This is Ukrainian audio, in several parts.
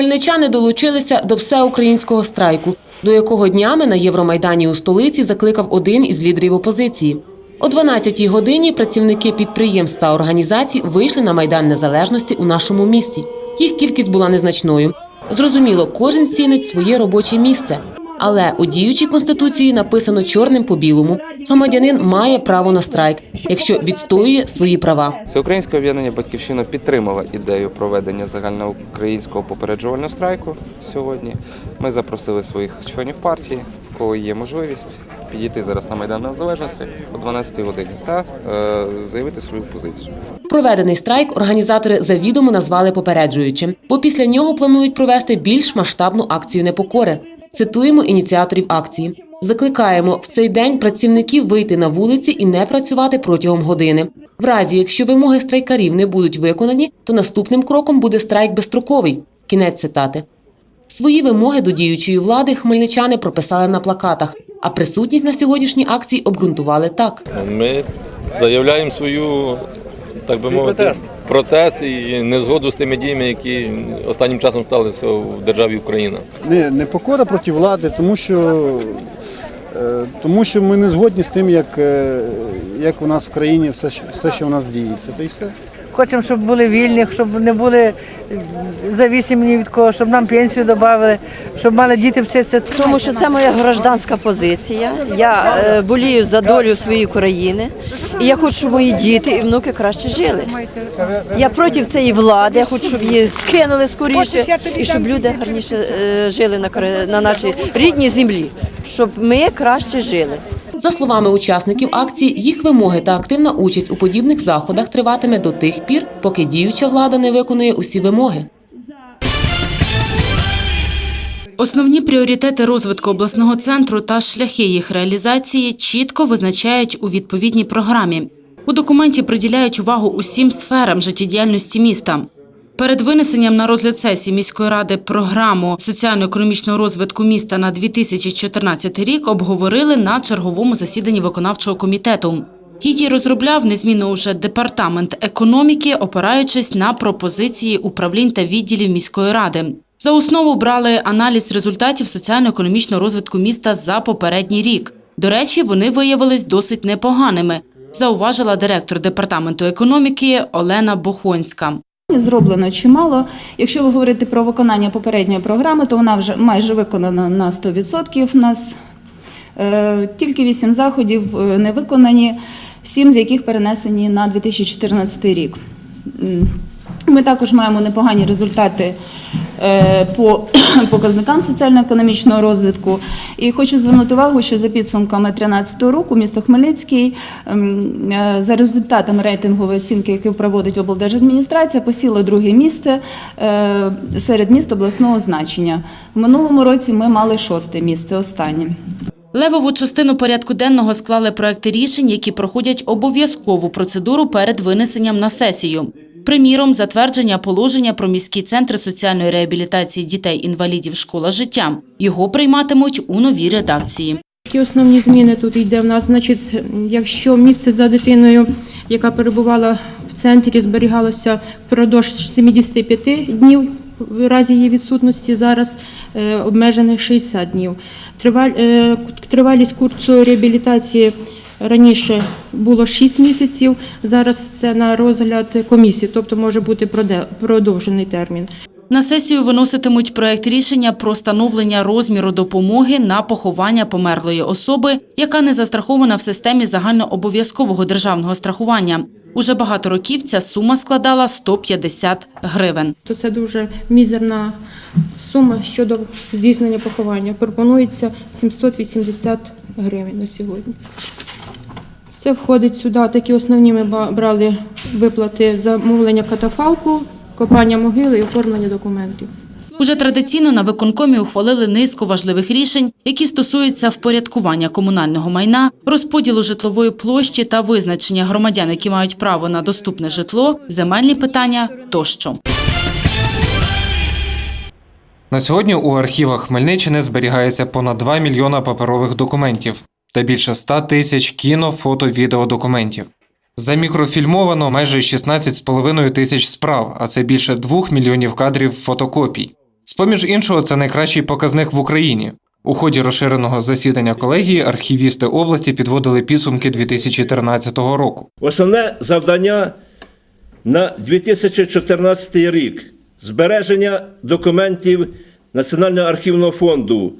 Хмельничани долучилися до всеукраїнського страйку, до якого днями на Євромайдані у столиці закликав один із лідерів опозиції. О 12-й годині працівники підприємств та організацій вийшли на майдан незалежності у нашому місті. Їх кількість була незначною. Зрозуміло, кожен цінить своє робоче місце. Але у діючій конституції написано чорним по білому: громадянин має право на страйк, якщо відстоює свої права. Всеукраїнське об'єднання Батьківщина підтримала ідею проведення загальноукраїнського попереджувального страйку сьогодні. Ми запросили своїх членів партії, в кого є можливість підійти зараз на Майдан Незалежності о 12 годині та е, заявити свою позицію. Проведений страйк організатори завідомо назвали попереджуючим, бо після нього планують провести більш масштабну акцію непокори. Цитуємо ініціаторів акції. Закликаємо в цей день працівників вийти на вулиці і не працювати протягом години. В разі, якщо вимоги страйкарів не будуть виконані, то наступним кроком буде страйк безстроковий. Кінець цитати. Свої вимоги до діючої влади хмельничани прописали на плакатах, а присутність на сьогоднішній акції обґрунтували так. Ми заявляємо свою, так би мовити, протест. протест і незгоду з тими діями, які останнім часом сталися в державі Україна. Не, не покора проти влади, тому що, е, тому що ми не згодні з тим, як, е, як у нас в країні все, що- все, що у нас діється. Та й все. Хочемо, щоб були вільні, щоб не були е, зависимі ні від кого, щоб нам пенсію додали, щоб мали діти вчитися. Тому що це моя гражданська позиція. Я е, болію за долю своєї країни, і я хочу, щоб мої діти і внуки краще жили. Я проти цієї влади, я хочу, щоб її скинули скоріше, і щоб люди гарніше е, жили на, на нашій рідній землі, щоб ми краще жили. За словами учасників акції, їх вимоги та активна участь у подібних заходах триватиме до тих пір, поки діюча влада не виконує усі вимоги. Основні пріоритети розвитку обласного центру та шляхи їх реалізації чітко визначають у відповідній програмі. У документі приділяють увагу усім сферам життєдіяльності міста. Перед винесенням на розгляд сесії міської ради програму соціально-економічного розвитку міста на 2014 рік обговорили на черговому засіданні виконавчого комітету. Її розробляв незмінно уже департамент економіки, опираючись на пропозиції управлінь та відділів міської ради. За основу брали аналіз результатів соціально-економічного розвитку міста за попередній рік. До речі, вони виявились досить непоганими, зауважила директор департаменту економіки Олена Бохонська. Зроблено чимало. Якщо ви говорите про виконання попередньої програми, то вона вже майже виконана на 100%. У нас е, тільки 8 заходів е, не виконані, 7 з яких перенесені на 2014 рік. Ми також маємо непогані результати по показникам соціально-економічного розвитку. І хочу звернути увагу, що за підсумками 2013 року місто Хмельницький ем, е, за результатами рейтингової оцінки, яку проводить облдержадміністрація, посіло друге місце е, серед міст обласного значення. В минулому році ми мали шосте місце, останнє. Левову частину порядку денного склали проекти рішень, які проходять обов'язкову процедуру перед винесенням на сесію. Приміром, затвердження положення про міські центри соціальної реабілітації дітей-інвалідів школа життя. Його прийматимуть у новій редакції. Які основні зміни тут йде в нас? Значить, якщо місце за дитиною, яка перебувала в центрі, зберігалося впродовж 75 днів в разі її відсутності, зараз е, обмежених 60 днів. Е, Тривалість курсу реабілітації раніше було 6 місяців, зараз це на розгляд комісії, тобто може бути продовжений термін. На сесію виноситимуть проект рішення про встановлення розміру допомоги на поховання померлої особи, яка не застрахована в системі загальнообов'язкового державного страхування. Уже багато років ця сума складала 150 гривень. то це дуже мізерна сума щодо здійснення поховання. Пропонується 780 гривень на сьогодні. Це входить сюди. Такі основні ми ба- брали виплати замовлення катафалку, копання могили і оформлення документів. Уже традиційно на виконкомі ухвалили низку важливих рішень, які стосуються впорядкування комунального майна, розподілу житлової площі та визначення громадян, які мають право на доступне житло, земельні питання тощо. На сьогодні у архівах Хмельниччини зберігається понад 2 мільйона паперових документів та більше 100 тисяч кіно, фото, відеодокументів. Замікрофільмовано майже 16,5 тисяч справ, а це більше 2 мільйонів кадрів фотокопій. З-поміж іншого, це найкращий показник в Україні. У ході розширеного засідання колегії архівісти області підводили підсумки 2013 року. Основне завдання на 2014 рік збереження документів Національного архівного фонду.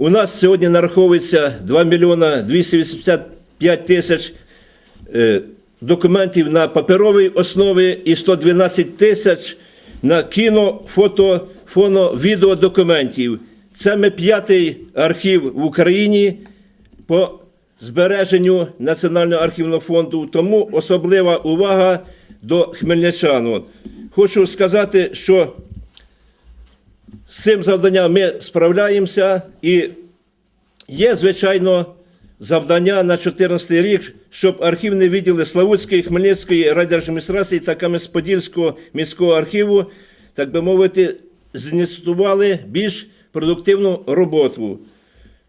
У нас сьогодні нараховується 2 мільйона 285 тисяч е, документів на паперовій основі і 112 тисяч на кіно, фото, фоно, відеодокументів. Це ми п'ятий архів в Україні по збереженню Національного архівного фонду, тому особлива увага до хмельничану. Хочу сказати, що з цим завданням ми справляємося. І є, звичайно, завдання на 2014 рік, щоб архівні відділи Славутської, Хмельницької райдержадміністрації та Кам'янець-Подільського міського архіву, так би мовити, зініціювали більш продуктивну роботу.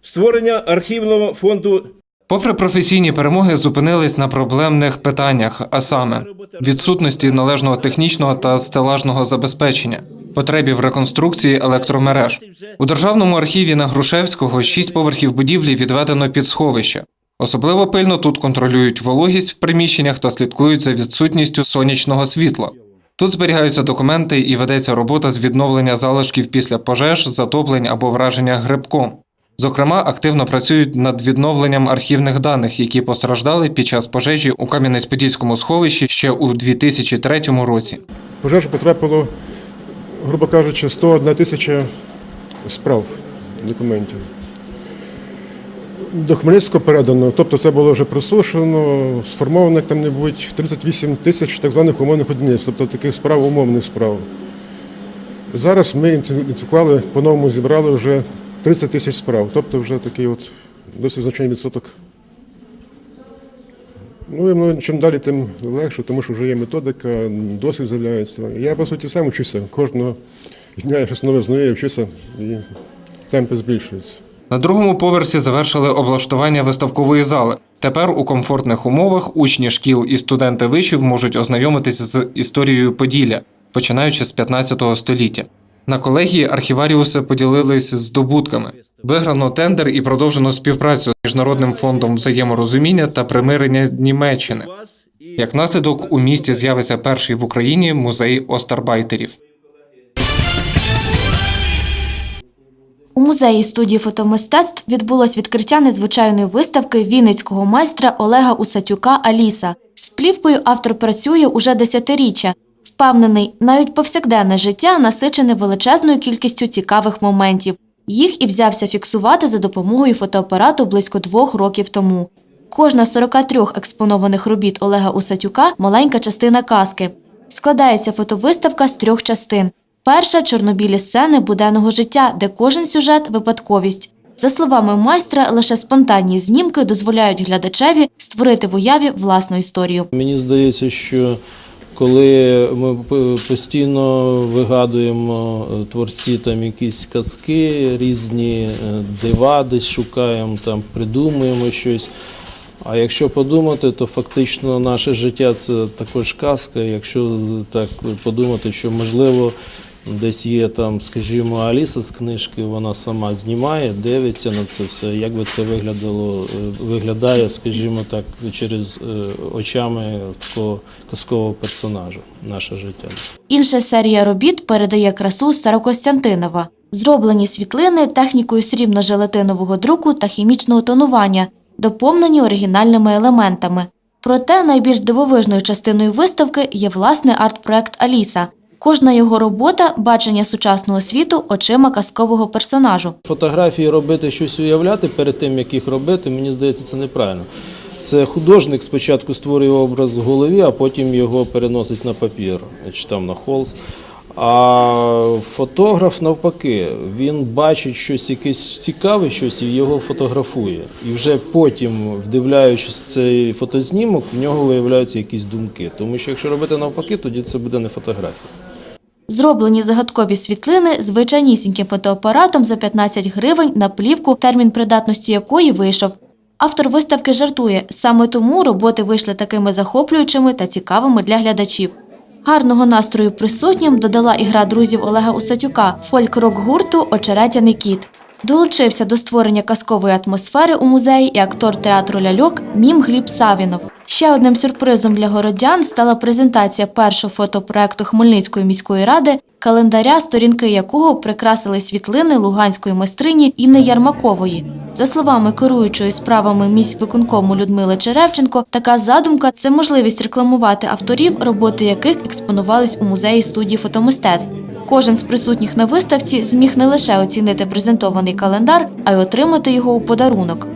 Створення архівного фонду. Попри професійні перемоги, зупинились на проблемних питаннях, а саме відсутності належного технічного та стелажного забезпечення, потребі в реконструкції електромереж. У державному архіві на Грушевського шість поверхів будівлі відведено під сховище. Особливо пильно тут контролюють вологість в приміщеннях та слідкують за відсутністю сонячного світла. Тут зберігаються документи і ведеться робота з відновлення залишків після пожеж, затоплень або враження грибком. Зокрема, активно працюють над відновленням архівних даних, які постраждали під час пожежі у Кам'янець-Подільському сховищі ще у 2003 році. пожежу потрапило, грубо кажучи, 101 тисяча справ документів. До Хмельницького передано, тобто це було вже просушено, сформовано як там-небудь 38 тисяч так званих умовних одиниць, тобто таких справ умовних справ. Зараз ми ідентифікували, по-новому зібрали вже 30 тисяч справ, тобто вже такий от досить значний відсоток. Ну і ну, чим далі, тим легше, тому що вже є методика, досвід з'являється. Я, по суті, сам вчуся. Кожного дня я щось нове знаю, я вчуся і темпи збільшуються. На другому поверсі завершили облаштування виставкової зали. Тепер у комфортних умовах учні шкіл і студенти вишів можуть ознайомитися з історією Поділля, починаючи з 15 століття. На колегії архіваріуси поділились здобутками. Виграно тендер і продовжено співпрацю з міжнародним фондом взаєморозуміння та примирення Німеччини. Як наслідок, у місті з'явиться перший в Україні музей остарбайтерів. У музеї студії фотомистецтв відбулось відкриття незвичайної виставки вінницького майстра Олега Усатюка Аліса. З плівкою автор працює уже десятиріччя. Впевнений, навіть повсякденне життя насичене величезною кількістю цікавих моментів. Їх і взявся фіксувати за допомогою фотоапарату близько двох років тому. Кожна з 43 експонованих робіт Олега Усатюка маленька частина казки. Складається фотовиставка з трьох частин. Перша чорнобілі сцени буденного життя, де кожен сюжет випадковість. За словами майстра, лише спонтанні знімки дозволяють глядачеві створити в уяві власну історію. Мені здається, що коли ми постійно вигадуємо е, творці там якісь казки, різні е, дива десь шукаємо, там придумуємо щось. А якщо подумати, то фактично наше життя це також казка. Якщо так подумати, що можливо десь є там, скажімо, Аліса з книжки, вона сама знімає, дивиться на це все. Як би це виглядало, е, виглядає, скажімо так, через е, очами такого казкового персонажа, наше життя. Інша серія робіт передає красу Старокостянтинова. Зроблені світлини технікою срібно-желатинового друку та хімічного тонування, доповнені оригінальними елементами. Проте найбільш дивовижною частиною виставки є власний арт-проект Аліса. Кожна його робота бачення сучасного світу очима казкового персонажу. Фотографії робити щось уявляти перед тим, як їх робити, мені здається, це неправильно. Це художник спочатку створює образ в голові, а потім його переносить на папір, чи там на холст. А фотограф навпаки, він бачить щось якесь цікаве, щось і його фотографує. І вже потім, вдивляючись цей фотознімок, в нього виявляються якісь думки. Тому що якщо робити навпаки, тоді це буде не фотографія. Зроблені загадкові світлини звичайнісіньким фотоапаратом за 15 гривень на плівку, термін придатності якої вийшов. Автор виставки жартує, саме тому роботи вийшли такими захоплюючими та цікавими для глядачів. Гарного настрою присутнім додала і гра друзів Олега Усатюка, фольк-рок гурту Очеретяний кіт. Долучився до створення казкової атмосфери у музеї і актор театру ляльок Мім Гліб Савінов. Ще одним сюрпризом для городян стала презентація першого фотопроекту Хмельницької міської ради, календаря, сторінки якого прикрасили світлини луганської майстрині Інни Ярмакової. За словами керуючої справами міськвиконкому Людмили Черевченко, така задумка це можливість рекламувати авторів, роботи яких експонувались у музеї студії фотомистецтв. Кожен з присутніх на виставці зміг не лише оцінити презентований календар, а й отримати його у подарунок.